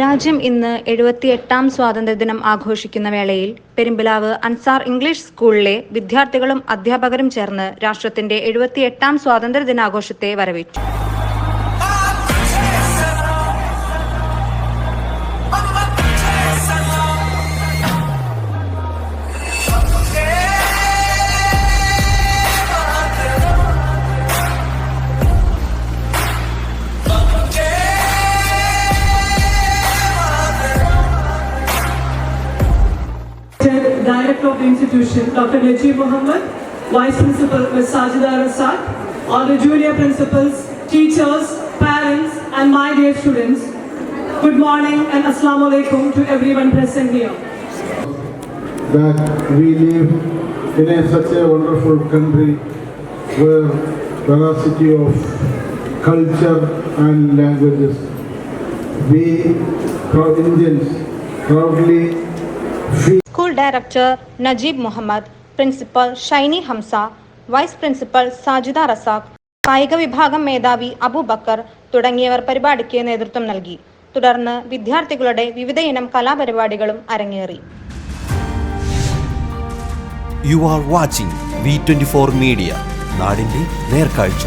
രാജ്യം ഇന്ന് എഴുപത്തിയെട്ടാം സ്വാതന്ത്ര്യദിനം ആഘോഷിക്കുന്ന വേളയിൽ പെരുമ്പിലാവ് അൻസാർ ഇംഗ്ലീഷ് സ്കൂളിലെ വിദ്യാർത്ഥികളും അധ്യാപകരും ചേർന്ന് രാഷ്ട്രത്തിന്റെ എഴുപത്തിയെട്ടാം സ്വാതന്ത്ര്യദിനാഘോഷത്തെ വരവേറ്റു. Director of the institution, Dr. Najib Mohammed, Vice Principal, Ms. Sajida Rasak, all the junior principals, teachers, parents, and my dear students. Good morning and Assalamu alaikum to everyone present here. that we live in a, such a wonderful country where diversity of culture and languages. We proud Indians proudly feel school director Najeeb Muhammad principal Shiny Hamsa vice principal Sajida Razak കായിക വിഭാഗം മേധാവി അബൂബക്കർ തുടങ്ങിയവർ പരിപാടിക്ക് നേതൃത്വം നൽകി. തുടർന്ന് വിദ്യാർത്ഥികളുടെ വിവിധയിനം കലാപരിപാടികളും അരങ്ങേറി. You are watching we twenty four media നാടിന്റെ നേർക്കാഴ്ച.